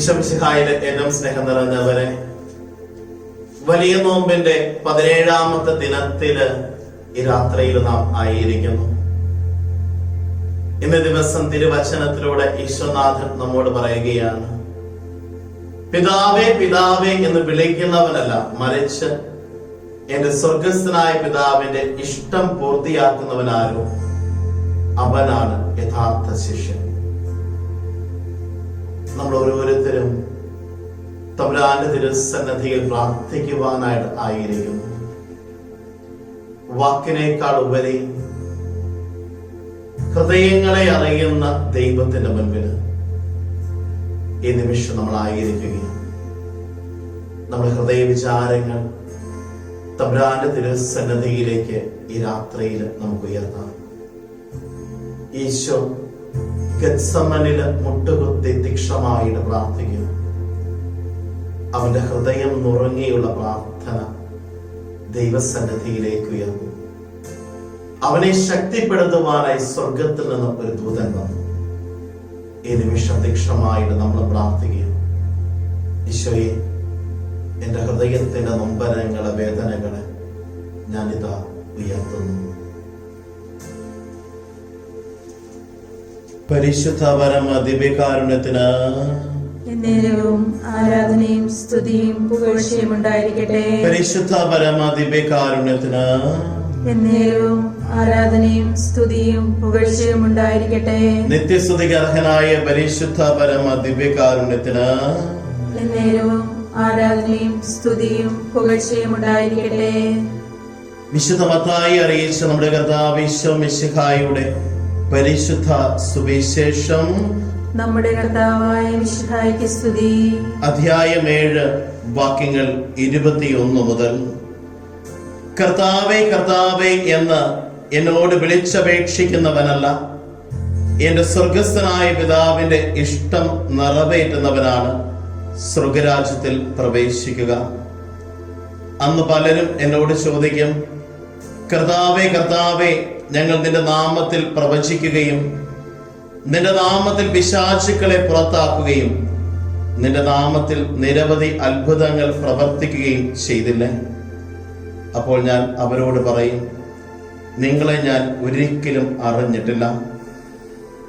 ഈശംസിഹായിലെ ഏറ്റവും സ്നേഹം നിറഞ്ഞവരെ വലിയ നോമ്പിന്റെ പതിനേഴാമത്തെ ദിനത്തിൽ ഈ രാത്രിയിൽ നാം ആയിരിക്കുന്നു. ഇന്ന് ദിവസം തിരുവചനത്തിലൂടെ ഈശ്വനാഥൻ നമ്മോട് പറയുകയാണ് പിതാവേ പിതാവേ എന്ന് വിളിക്കുന്നവനല്ല മറിച്ച് എന്റെ സ്വർഗസ്ഥനായ പിതാവിന്റെ ഇഷ്ടം പൂർത്തിയാക്കുന്നവനാരോ അവനാണ് യഥാർത്ഥ ശിഷ്യൻ. നമ്മൾ ഓരോരുത്തരും തമ്പുരാന്റെ തിരുസന്നധിയിൽ പ്രാർത്ഥിക്കുവാനായിട്ട് ആയിരിക്കുന്നു വാക്കിനേക്കാൾ ഉപരി ഹൃദയങ്ങളെ അറിയുന്ന ദൈവത്തിന്റെ മുൻപിൽ ഈ നിമിഷം നമ്മൾ ആയിരിക്കുകയും നമ്മുടെ ഹൃദയ വിചാരങ്ങൾ തബ്രാന്റെ തിരുസന്നദ്ധിയിലേക്ക് ഈ രാത്രിയിൽ നമുക്ക് ഉയർത്താം. ഈശോ ഗത്സമനിൽ മുട്ടുകുത്തി തീക്ഷമായിട്ട് പ്രാർത്ഥിക്കുന്നു. അവന്റെ ഹൃദയം നുറങ്ങിയുള്ള പ്രാർത്ഥന ദൈവസന്നിധിയിലേക്ക് ഉയർന്നു. അവനെ ശക്തിപ്പെടുത്തുവാനായി സ്വർഗത്തിൽ നിന്ന് ഒരു ദൂതൻ വന്നു. ഈ നിമിഷം തീക്ഷണമായിട്ട് നമ്മൾ പ്രാർത്ഥിക്കുക ഈശോയെ എന്റെ ഹൃദയത്തിന്റെ നൊമ്പരങ്ങളെ വേദനകളെ ഞാനിതാ ഉയർത്തുന്നു. പരിശുദ്ധ പരമ ദിവ്യകാരുണ്യത്തിന് എന്നേരവും ആരാധനയും സ്തുതിയും പുകഴ്ചയും ഉണ്ടായിരിക്കട്ടെ. പരിശുദ്ധ പരമ ദിവ്യകാരുണ്യത്തിന് എന്നേരവും ആരാധനയും സ്തുതിയും പുകഴ്ചയും ഉണ്ടായിരിക്കട്ടെ. നിത്യസ്തുതിക്ക് അർഹനായ പരിശുദ്ധ പരമ ദിവ്യകാരുണ്യത്തിന് എന്നേരവും ആരാധനയും സ്തുതിയും പുകഴ്ചയും ഉണ്ടായിരിക്കട്ടെ. വിശുദ്ധ മത്തായി അറിയിച്ച നമ്മുടെ കഥാവിശ്വം മിശിഹായുടെ പരിശുദ്ധ സുവിശേഷം നമ്മുടെ കർത്താവായ വിശുദ്ധായിക്ക് സ്തുതി. അധ്യായം ഏഴ് വാക്യങ്ങൾ ഇരുപത്തിയൊന്ന് മുതൽ. കർത്താവേ കർത്താവേ എന്ന് എന്നോട് വിളിച്ചപേക്ഷിക്കുന്നവനല്ല. എന്റെ സ്വർഗസ്ഥനായ പിതാവിന്റെ ഇഷ്ടം നിറവേറ്റുന്നവനാണ്. സ്വർഗരാജ്യത്തിൽ പ്രവേശിക്കുക. അന്ന് പലരും എന്നോട് ചോദിക്കും കർത്താവേ കർത്താവെ ഞങ്ങൾ നിന്റെ നാമത്തിൽ പ്രവചിക്കുകയും നിന്റെ നാമത്തിൽ പിശാചുക്കളെ പുറത്താക്കുകയും നിന്റെ നാമത്തിൽ നിരവധി അത്ഭുതങ്ങൾ പ്രവർത്തിക്കുകയും ചെയ്തില്ലേ. അപ്പോൾ ഞാൻ അവരോട് പറയും നിങ്ങളെ ഞാൻ ഒരിക്കലും അറിഞ്ഞിട്ടില്ല.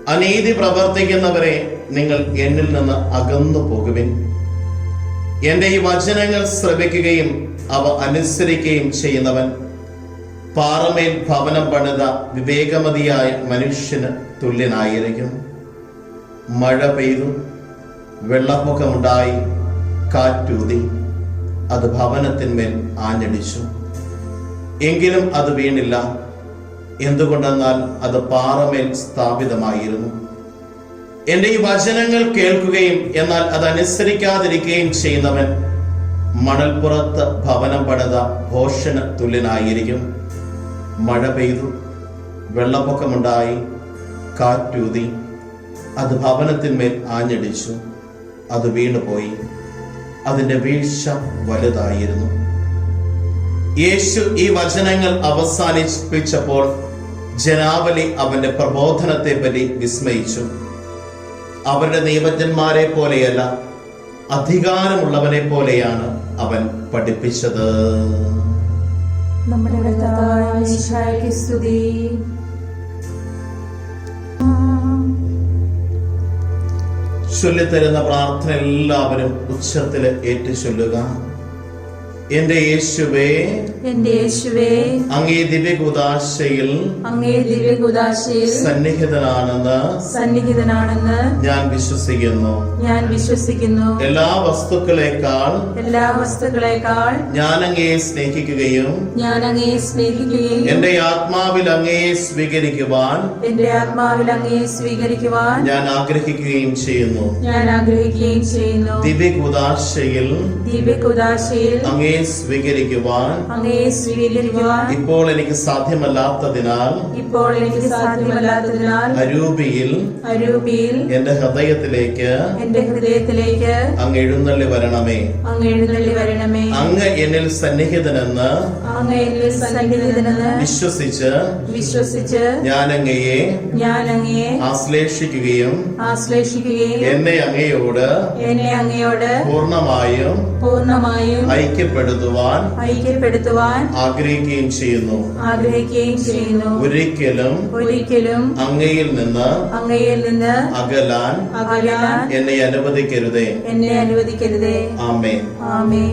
അനീതി പ്രവർത്തിക്കുന്നവരെ നിങ്ങൾ എന്നിൽ നിന്ന് അകന്നു പോകുവിൻ. എന്റെ ഈ വചനങ്ങൾ ശ്രമിക്കുകയും അവ അനുസരിക്കുകയും ചെയ്യുന്നവൻ പാറമേൽ ഭവനം പണിത വിവേകമതിയായ മനുഷ്യന് തുല്യനായിരിക്കും മഴ പെയ്തു വെള്ളപ്പൊക്കമുണ്ടായി കാറ്റൂതി അത് ഭവനത്തിന്മേൽ ആഞ്ഞടിച്ചു. എങ്കിലും അത് വീണില്ല. എന്തുകൊണ്ടെന്നാൽ അത് പാറമേൽ സ്ഥാപിതമായിരുന്നു. എന്റെ ഈ വചനങ്ങൾ കേൾക്കുകയും എന്നാൽ അത് അനുസരിക്കാതിരിക്കുകയും ചെയ്യുന്നവൻ മണൽപ്പുറത്ത് ഭവനം പണിത ഭോഷന് തുല്യനായിരിക്കും. മഴ പെയ്തു വെള്ളപ്പൊക്കമുണ്ടായി കാറ്റൂതി. അത് ഭവനത്തിന്മേൽ ആഞ്ഞടിച്ചു അത് വീണുപോയി. അതിന്റെ വീഴ്ച വലുതായിരുന്നു. യേശു ഈ വചനങ്ങൾ അവസാനിപ്പിച്ചപ്പോൾ ജനാവലി അവന്റെ പ്രബോധനത്തെ പറ്റി വിസ്മയിച്ചു. അവരുടെ നിയമജന്മാരെ പോലെയല്ല അധികാരമുള്ളവനെ പോലെയാണ് അവൻ പഠിപ്പിച്ചത്. നമ്മുടെ സ്തുതി. ചൊല്ലിത്തരുന്ന പ്രാർത്ഥന എല്ലാവരും ഉച്ചത്തിൽ ഏറ്റു ചൊല്ലുക. എന്റെ യേശുവേ എന്റെ യേശുവേ അങ്ങേ ദിവ്യകുദാശയിൽ അങ്ങേ ദിവ്യകുദാശയിൽ സന്നിഹിതനാണെന്ന് സന്നിഹിതനാണെന്ന് ഞാൻ വിശ്വസിക്കുന്നു. ഞാൻ വിശ്വസിക്കുന്നു. എല്ലാ വസ്തുക്കളെക്കാൾ എല്ലാ വസ്തുക്കളെക്കാൾ ഞാൻ അങ്ങയെ സ്നേഹിക്കുകയും ഞാൻ അങ്ങയെ സ്നേഹിക്കുകയും എന്റെ ആത്മാവിൽ അങ്ങയെ സ്വീകരിക്കുവാൻ എന്റെ ആത്മാവിൽ അങ്ങയെ സ്വീകരിക്കുവാൻ ഞാൻ ആഗ്രഹിക്കുകയും ചെയ്യുന്നു. ഞാൻ ആഗ്രഹിക്കുകയും ചെയ്യുന്നു. ദിവ്യകുദാശയിൽ ദിവ്യകുദാശയിൽ അങ്ങയെ സ്വീകരിക്കുവാൻ ഇപ്പോൾ എനിക്ക് സാധ്യമല്ലാത്തതിനാൽ ഇപ്പോൾ എനിക്ക് സാധ്യമല്ലാത്തതിനാൽ അരൂപിയിൽ അരൂപിയിൽ എന്റെ ഹൃദയത്തിലേക്ക് എന്റെ ഹൃദയത്തിലേക്ക് അങ്ങ് എഴുന്നള്ളി വരണമേ. അങ്ങ് എഴുന്നള്ളി വരണമേ. അങ്ങ് എന്നിൽ സന്നിഹിതനെന്ന് അങ്ങ് എന്നിൽ സന്നിഹിതനെന്ന് വിശ്വസിച്ച് വിശ്വസിച്ച് ഞാൻ അങ്ങയെ ഞാൻ അങ്ങയെ ആശ്ലേഷിക്കുകയും ആശ്ലേഷിക്കുകയും എന്നെ അങ്ങയോട് എന്നെ അങ്ങയോട് പൂർണമായും പൂർണമായും ഐക്യപ്പെടുത്തുവാൻ ഐക്യപ്പെടുത്തുവാൻ ആഗ്രഹിക്കുകയും ചെയ്യുന്നു. ആഗ്രഹിക്കുകയും ചെയ്യുന്നു. ഒരിക്കലും ഒരിക്കലും അങ്ങയിൽ നിന്ന് അങ്ങയിൽ നിന്ന് അകലാൻ അകലാൻ എന്നെ അനുവദിക്കരുതേ. എന്നെ അനുവദിക്കരുതേ. ആമേ ആമേ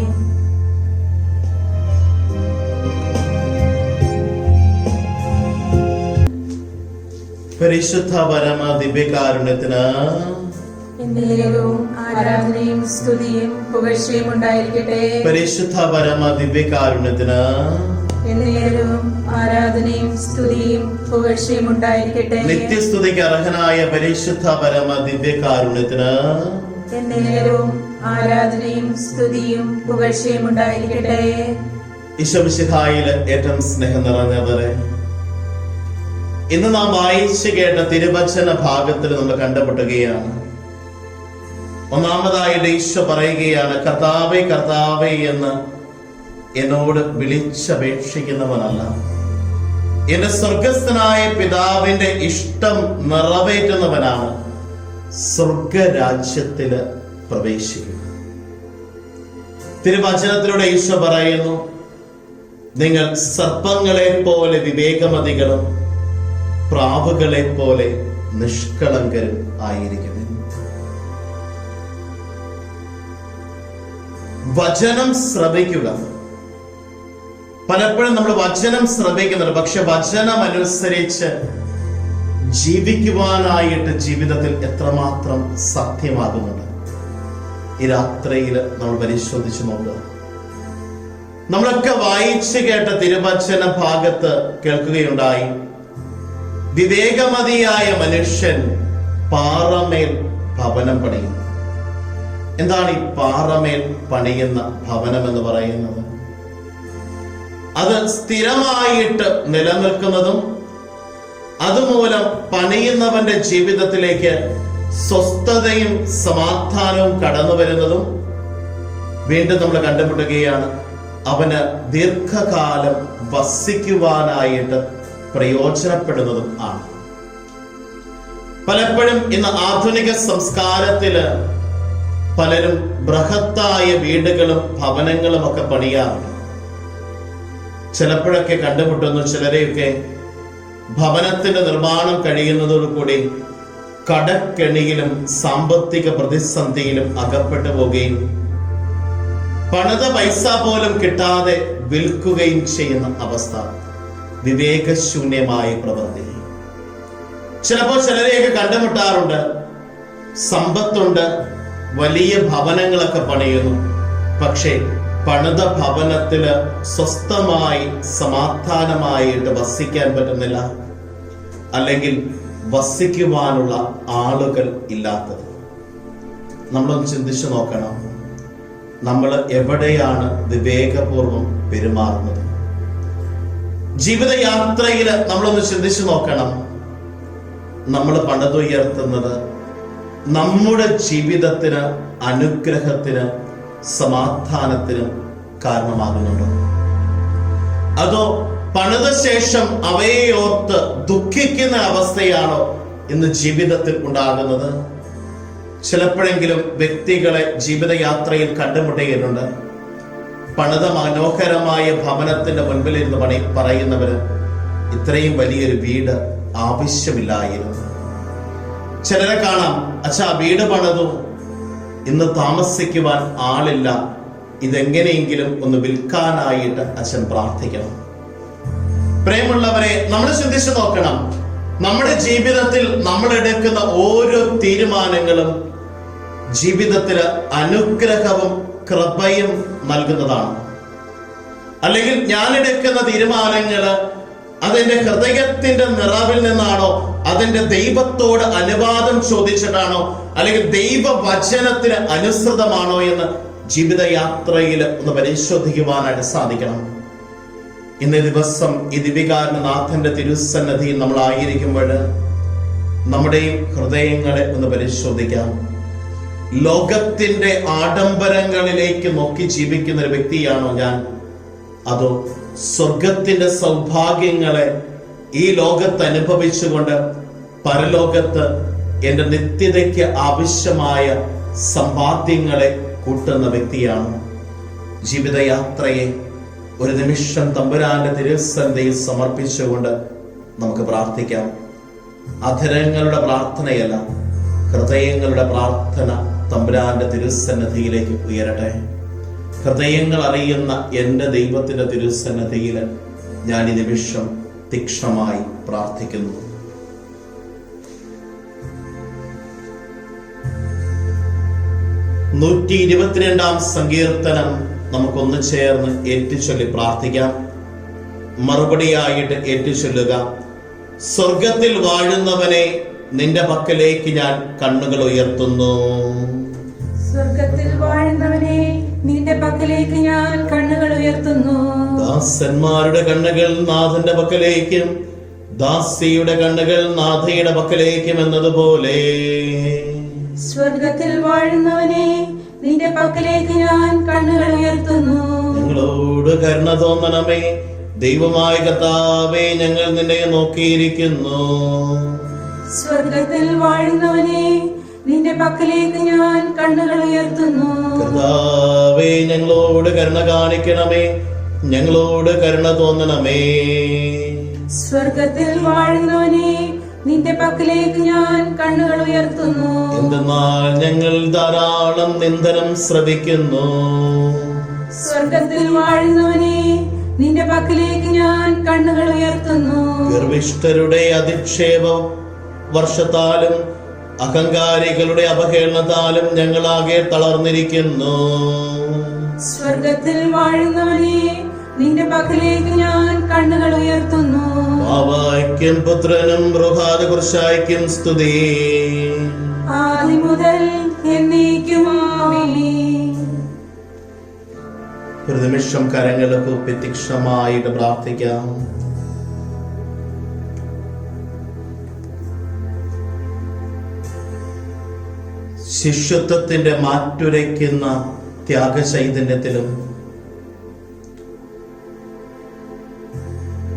പരിശുദ്ധ പരമ ദിവ്യകാരുണ്യത്തിന് എന്നേരവും ആരാധനയും സ്തുതിയും പുകഴ്ചയും ഉണ്ടായിരിക്കട്ടെ. പരിശുദ്ധ പരമ ദിവ്യകാരുണ്യത്തിന് എന്നേരവും ആരാധനയും സ്തുതിയും പുകഴ്ചയും ഉണ്ടായിരിക്കട്ടെ. നിത്യസ്തുതിക്ക് അർഹനായ പരിശുദ്ധ പരമ ദിവ്യകാരുണ്യത്തിന് എന്നേരവും ആരാധനയും സ്തുതിയും പുകഴ്ചയും ഉണ്ടായിരിക്കട്ടെ. ഏറ്റവും സ്നേഹം നിറഞ്ഞവരെ ഇന്ന് നാം വായിച്ചു കേട്ട തിരുവചന ഭാഗത്തിൽ നമ്മൾ കണ്ടുമുട്ടുകയാണ്. ഒന്നാമതായിട്ട് ഈശോ പറയുകയാണ് കർത്താവേ കർത്താവേ എന്ന് എന്നോട് വിളിച്ചപേക്ഷിക്കുന്നവനല്ല. എന്റെ സ്വർഗസ്ഥനായ പിതാവിന്റെ ഇഷ്ടം നിറവേറ്റുന്നവനാണ് സ്വർഗരാജ്യത്തിൽ പ്രവേശിക്കുന്നത്. തിരുവചനത്തിലൂടെ ഈശോ പറയുന്നു നിങ്ങൾ സർപ്പങ്ങളെ പോലെ വിവേകമതികളും പ്രാവുകളെ പോലെ നിഷ്കളങ്കരും ആയിരിക്കുമെന്ന് വചനം ശ്രവിക്കുക. പലപ്പോഴും നമ്മൾ വചനം ശ്രവിക്കുന്നുണ്ട്. പക്ഷെ വചനം അനുസരിച്ച് ജീവിക്കുവാനായിട്ട് ജീവിതത്തിൽ എത്രമാത്രം സത്യമാകുന്നുണ്ട്? ഈ രാത്രിയിൽ നമ്മൾ പരിശോധിച്ച് നോക്കുക. നമ്മളൊക്കെ വായിച്ചു കേട്ട തിരുവചന ഭാഗത്ത് കേൾക്കുകയുണ്ടായി. വിവേകമതിയായ മനുഷ്യൻ പാറമേൽ ഭവനം പണിയുന്നു. എന്താണ് ഈ പാറമേൽ പണിയുന്ന ഭവനം എന്ന് പറയുന്നത്? അത് സ്ഥിരമായിട്ട് നിലനിൽക്കുന്നതും അതുമൂലം പണിയുന്നവന്റെ ജീവിതത്തിലേക്ക് സ്വസ്ഥതയും സമാധാനവും കടന്നു വരുന്നതും വീണ്ടും നമ്മൾ കണ്ടുമുട്ടുകയാണ്. അവന് ദീർഘകാലം വസിക്കുവാനായിട്ട് പ്രയോജനപ്പെടുന്നതും ആണ്. പലപ്പോഴും ഇന്ന് ആധുനിക സംസ്കാരത്തിൽ പലരും ബൃഹത്തായ വീടുകളും ഭവനങ്ങളും ഒക്കെ പണിയാറുണ്ട് ചിലപ്പോഴൊക്കെ കണ്ടുമുട്ടുന്നു ചിലരെയൊക്കെ ഭവനത്തിന്റെ നിർമ്മാണം കഴിയുന്നതോടുകൂടി കടക്കെണിയിലും സാമ്പത്തിക പ്രതിസന്ധിയിലും അകപ്പെട്ടു പോവുകയും പണിത പൈസ പോലും കിട്ടാതെ വിൽക്കുകയും ചെയ്യുന്ന അവസ്ഥ വിവേകശൂന്യമായ പ്രവൃത്തി. ചിലപ്പോൾ ചിലരെയൊക്കെ കണ്ടുമുട്ടാറുണ്ട്. സമ്പത്തുണ്ട്. വലിയ ഭവനങ്ങളൊക്കെ പണിയുന്നു. പക്ഷേ പണിത ഭവനത്തിൽ സ്വസ്ഥമായി സമാധാനമായിട്ട് വസിക്കാൻ പറ്റുന്നില്ല. അല്ലെങ്കിൽ വസിക്കുവാനുള്ള ആളുകൾ ഇല്ലാത്തത്. നമ്മളൊന്ന് ചിന്തിച്ചു നോക്കണം. നമ്മൾ എവിടെയാണ് വിവേകപൂർവം പെരുമാറുന്നത്? ജീവിതയാത്രയിൽ നമ്മളൊന്ന് ചിന്തിച്ചു നോക്കണം. നമ്മൾ പണിതുയർത്തുന്നത് നമ്മുടെ ജീവിതത്തിന് അനുഗ്രഹത്തിന് സമാധാനത്തിന് കാരണമാകുന്നുണ്ടോ? അതോ പണിത ശേഷം അവയെ ഓർത്ത് ദുഃഖിക്കുന്ന അവസ്ഥയാണോ ഇന്ന് ജീവിതത്തിൽ ഉണ്ടാകുന്നത്? ചിലപ്പോഴെങ്കിലും വ്യക്തികളെ ജീവിതയാത്രയിൽ കണ്ടുമുട്ടുകയുണ്ട്. പണിത മനോഹരമായ ഭവനത്തിന്റെ മുൻപിലിരുന്ന് പണി പറയുന്നവര് ഇത്രയും വലിയൊരു വീട് ആവശ്യമില്ലായിരുന്നു. ചിലരെ കാണാം അച്ഛാ വീട് പണിതു. ഇന്ന് താമസിക്കുവാൻ ആളില്ല. ഇതെങ്ങനെയെങ്കിലും ഒന്ന് വിൽക്കാനായിട്ട് അച്ഛൻ പ്രാർത്ഥിക്കണം. പ്രേമുള്ളവരെ നമ്മൾ ചിന്തിച്ചു നോക്കണം. നമ്മുടെ ജീവിതത്തിൽ നമ്മൾ എടുക്കുന്ന ഓരോ തീരുമാനങ്ങളും ജീവിതത്തിൽ അനുഗ്രഹവും കൃപയും നൽകുന്നതാണ്. അല്ലെങ്കിൽ ഞാൻ എടുക്കുന്ന തീരുമാനങ്ങൾ അതെന്റെ ഹൃദയത്തിന്റെ നിറവിൽ നിന്നാണോ? അതെന്റെ ദൈവത്തോട് അനുവാദം ചോദിച്ചിട്ടാണോ? അല്ലെങ്കിൽ ദൈവവചനത്തിന് അനുസൃതമാണോ എന്ന് ജീവിതയാത്രയിൽ ഒന്ന് പരിശോധിക്കുവാനായിട്ട് സാധിക്കണം. ഇന്ന് ദിവസം ഈ ദിവികാരനാഥന്റെ തിരുസന്നതിയിൽ നമ്മൾ ആയിരിക്കുമ്പോൾ നമ്മുടെയും ഹൃദയങ്ങളെ ഒന്ന് പരിശോധിക്കാം. ലോകത്തിന്റെ ആഡംബരങ്ങളിലേക്ക് നോക്കി ജീവിക്കുന്ന ഒരു വ്യക്തിയാണോ ഞാൻ? അതോ സ്വർഗത്തിന്റെ സൗഭാഗ്യങ്ങളെ ഈ ലോകത്ത് അനുഭവിച്ചുകൊണ്ട് പരലോകത്ത് എന്റെ നിത്യതയ്ക്ക് ആവശ്യമായ സമ്പാദ്യങ്ങളെ കൂട്ടുന്ന വ്യക്തിയാണ്. ജീവിതയാത്രയെ ഒരു നിമിഷം തമ്പുരാന്റെ തിരുസന്ധയിൽ സമർപ്പിച്ചുകൊണ്ട് നമുക്ക് പ്രാർത്ഥിക്കാം. അധരങ്ങളുടെ പ്രാർത്ഥനയല്ല ഹൃദയങ്ങളുടെ പ്രാർത്ഥന തമ്പുരാന്റെ തിരുസന്നിധിയിലേക്ക് ഉയരട്ടെ. ഹൃദയങ്ങൾ അറിയുന്ന എന്റെ ദൈവത്തിന്റെ തിരുസന്നതയിൽ ഞാൻ ഈ നിമിഷം തീക്ഷണമായി പ്രാർത്ഥിക്കുന്നു. നൂറ്റി ഇരുപത്തിരണ്ടാം സങ്കീർത്തനം നമുക്കൊന്ന് ചേർന്ന് ഏറ്റുചൊല്ലി പ്രാർത്ഥിക്കാം. മറുപടിയായിട്ട് ഏറ്റുചൊല്ലുക. സ്വർഗത്തിൽ വാഴുന്നവനെ നിന്റെ പക്കലേക്ക് ഞാൻ കണ്ണുകൾ ഉയർത്തുന്നു. നിന്റെ പക്കലേക്ക് ഞാൻ കണ്ണുകൾ ഉയർത്തുന്നു. ദാസന്മാരുടെ കണ്ണുകൾ നാഥന്റെ പക്കലേക്കും ദാസിയുടെ കണ്ണുകൾ നാഥയുടെ പക്കലേക്കും എന്നതുപോലെ. സ്വർഗത്തിൽ വാഴുന്നവനെ നിന്റെ പക്കലേക്ക് ഞാൻ കണ്ണുകൾ ഉയർത്തുന്നു. നിങ്ങളോട് കരുണ തോന്നണമേ ദൈവമായ കർത്താവേ ഞങ്ങൾ നിന്നെ നോക്കിയിരിക്കുന്നു. സ്വർഗത്തിൽ വാഴുന്നവനെ നിന്റെ പക്കലേക്ക് ഞാൻ കണ്ണുകൾ ഉയർത്തുന്നു. കർത്താവേ ഞങ്ങളോട് കരുണ കാണിക്കണമേ. ഞങ്ങളോട് കരുണ തോന്നണമേ. സ്വർഗത്തിൽ വാഴുന്നവനെ നിന്റെ പക്കലേക്ക് ഞാൻ കണ്ണുകൾ ഉയർത്തുന്നു. എന്തെന്നാൽ ഞങ്ങൾ ധാരാളം നിന്ദനം ശ്രവിക്കുന്നു. സ്വർഗത്തിൽ വാഴുന്നവനെ നിന്റെ പക്കലേക്ക് ഞാൻ കണ്ണുകൾ ഉയർത്തുന്നു. ഗർവിഷ്ഠരുടെ അധിക്ഷേപം വർഷത്താലും അഹങ്കാരികളുടെ അപഹേളനത്താലും ഞങ്ങളാകെ തളർന്നിരിക്കുന്നു. സ്വർഗത്തിൽ വാഴുന്നവനെ നിന്റെ പക്കലേക്ക് ഞാൻ കണ്ണുകൾ ഉയർത്തുന്നു. ബാബായ്ക്കും പുത്രനും ബൃഹാദ കുർശായ്ക്കും സ്തുതി. ആദ്യ മുതൽ എന്നേക്കും. ഒരു നിമിഷം കരങ്ങൾ പ്രത്യക്ഷമായിട്ട് പ്രാർത്ഥിക്കാം. ശിഷ്യത്വത്തിന്റെ മാറ്റുരയ്ക്കുന്ന ത്യാഗചൈതന്യത്തിലും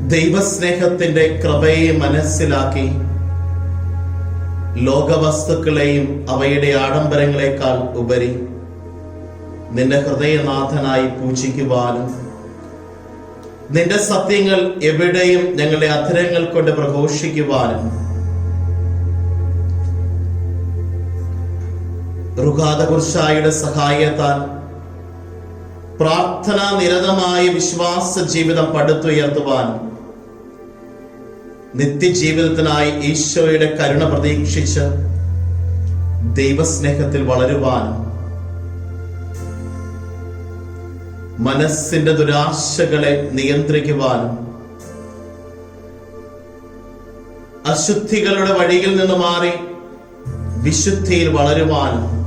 ദൈവസ്നേഹത്തിന്റെ കൃപയെ മനസ്സിലാക്കി ലോകവസ്തുക്കളെയും അവയുടെ ആഡംബരങ്ങളെക്കാൾ ഉപരി നിന്റെ ഹൃദയനാഥനായി പൂജിക്കുവാനും നിന്റെ സത്യങ്ങൾ എവിടെയും ഞങ്ങളുടെ അധരങ്ങൾ കൊണ്ട് പ്രഘോഷിക്കുവാനും റുഗാദകുർഷായുടെ സഹായത്താൽ പ്രാർത്ഥനാ നിരതമായ വിശ്വാസ ജീവിതം പടുത്തുയർത്തുവാൻ നിത്യജീവിതത്തിനായി ഈശോയുടെ കരുണ പ്രതീക്ഷിച്ച് ദൈവസ്നേഹത്തിൽ വളരുവാൻ മനസ്സിന്റെ ദുരാശകളെ നിയന്ത്രിക്കുവാനും അശുദ്ധികളുടെ വഴിയിൽ നിന്ന് മാറി വിശുദ്ധിയിൽ വളരുവാനും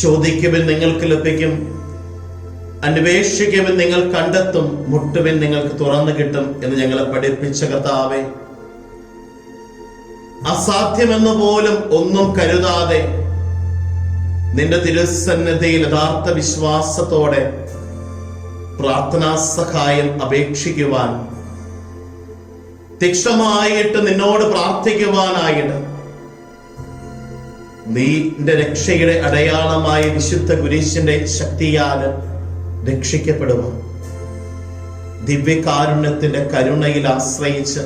ചോദിക്കുവിൻ നിങ്ങൾക്ക് ലഭിക്കും. അന്വേഷിക്കുവിൻ നിങ്ങൾ കണ്ടെത്തും. മുട്ടുവിൻ നിങ്ങൾക്ക് തുറന്നു കിട്ടും എന്ന് ഞങ്ങളെ പഠിപ്പിച്ച കർത്താവെ. അസാധ്യമെന്ന് പോലും ഒന്നും കരുതാതെ നിന്റെ തിരുസന്നിധിയിൽ യഥാർത്ഥ വിശ്വാസത്തോടെ പ്രാർത്ഥനാ സഹായം അപേക്ഷിക്കുവാൻ തീക്ഷണമായിട്ട് നിന്നോട് പ്രാർത്ഥിക്കുവാനായിട്ട് നീന്റെ രക്ഷയുടെ അടയാളമായ വിശുദ്ധ കുരിശിന്റെ ശക്തിയാൽ രക്ഷിക്കപ്പെടുക ദിവ്യകാരുണ്യത്തിന്റെ കരുണയിൽ ആശ്രയിച്ച്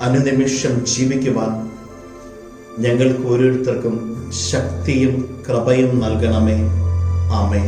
അനുനിമിഷം ജീവിക്കുവാൻ ഞങ്ങൾക്ക് ഓരോരുത്തർക്കും ശക്തിയും കൃപയും നൽകണമേ. ആമേ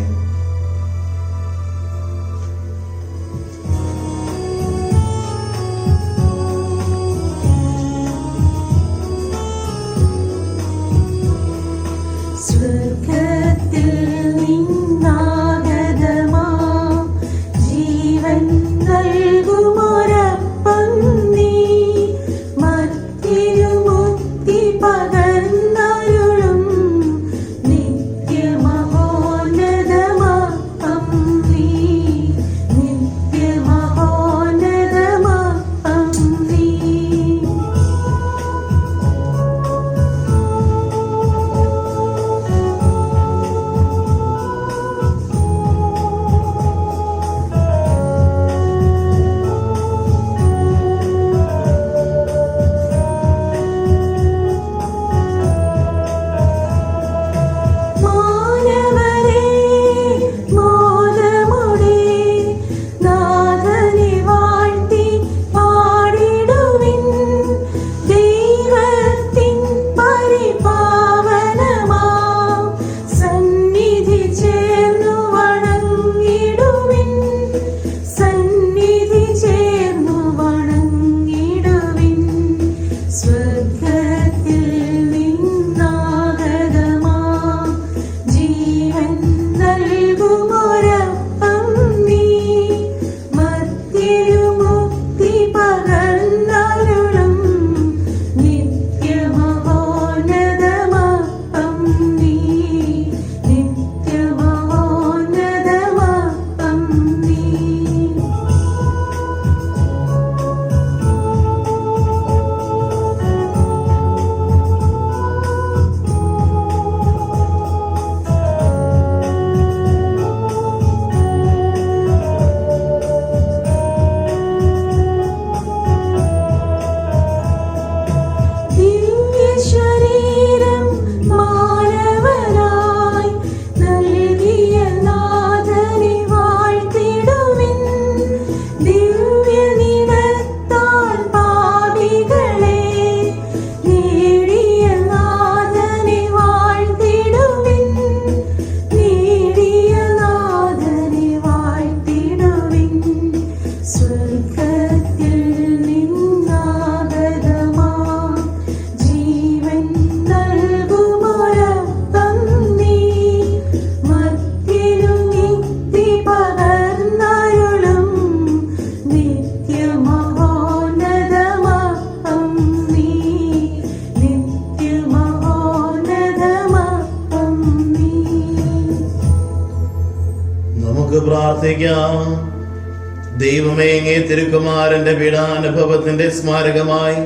കുമാരന്റെ പീഡാനുഭവത്തിന്റെ സ്മാരകമായി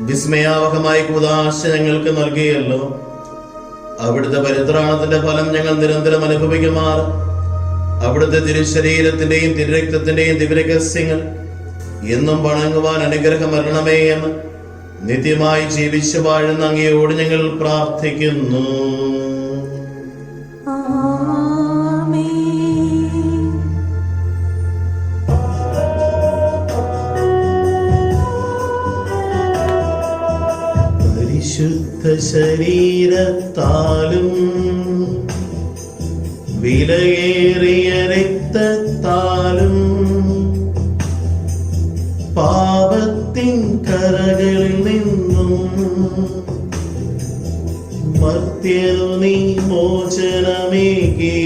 വിസ്മയാവഹമായി കൂതാശ ഞങ്ങൾക്ക് നൽകിയല്ലോ. അവിടുത്തെ പരിത്രാണത്തിന്റെ ഫലം ഞങ്ങൾ നിരന്തരം അനുഭവിക്കുമാർ. അവിടുത്തെ തിരുശരീരത്തിന്റെയും തിരുരക്തത്തിന്റെയും ദിവ്യരഹസ്യങ്ങൾ എന്നും വണങ്ങുവാൻ അനുഗ്രഹം വരണമേ എന്ന് നിത്യമായി ജീവിച്ചു വാഴുന്ന അങ്ങയോട് ഞങ്ങൾ പ്രാർത്ഥിക്കുന്നു. ശരീരത്താലും വിലയേറിയ രക്തത്താലും പാപത്തിൻ കരകളിൽ നിന്നും മത്യു നീ മോചനമേകേ.